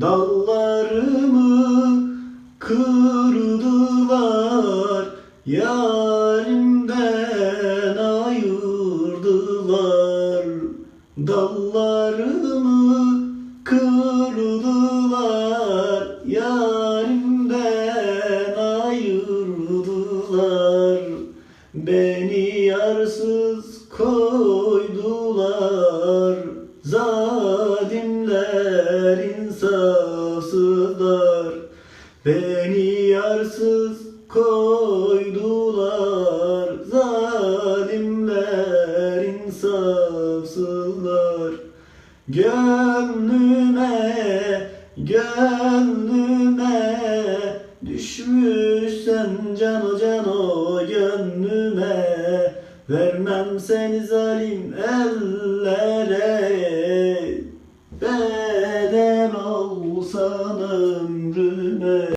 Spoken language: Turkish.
Dallarımı kırdılar Yarimden ayırdılar. Dallarımı kırdılar Yarimden ayırdılar. Beni yarsız koydular Zalimler insafsızlar Beni yarsız koydular Zalimler insafsızlar. Gönlüme, gönlüme Düşmüşsen cano cano gönlüme. Vermem seni zalim ellere olsan ömrüme